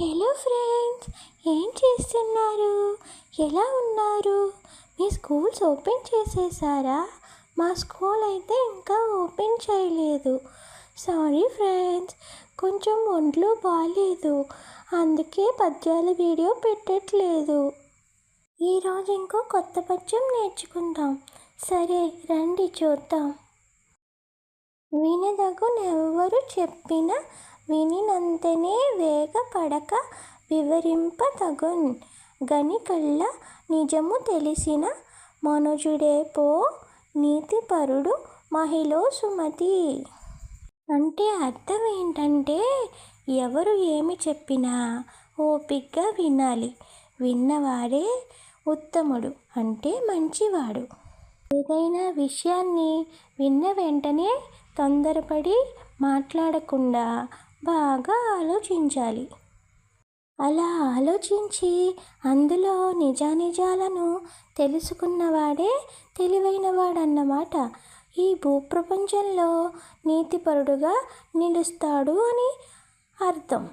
Hello friends ఏం చేస్తున్నారు? ఎలా ఉన్నారు? మీ స్కూల్స్ ఓపెన్ చేసేసారా? మా స్కూల్ అయితే ఇంకా ఓపెన్ చేయలేదు. Sorry friends. కొంచెం ఒంట్లో బాగాలేదు అందుకే పద్యాల వీడియో పెట్టట్లేదు. ఈరోజు ఇంకో కొత్త పద్యం నేర్చుకుందాం. సరే రండి చూద్దాం. వినదగునెవ్వరు చెప్పిన వినినంతనే వేగపడక వివరింపతగున్ గనికల్ల నిజము తెలిసిన మనుజుడే పో నీతిపరుడు మహిళ సుమతి. అంటే అర్థం ఏంటంటే ఎవరు ఏమి చెప్పినా ఓపిగ్గా వినాలి. విన్నవాడే ఉత్తముడు అంటే మంచివాడు. ఏదైనా విషయాన్ని విన్న వెంటనే తొందరపడి మాట్లాడకుండా బాగా ఆలోచించాలి. అలా ఆలోచించి అందులో నిజానిజాలను తెలుసుకున్నవాడే తెలివైనవాడన్నమాట. ఈ భూప్రపంచంలో నీతిపరుడుగా నిలుస్తాడు అని అర్థం.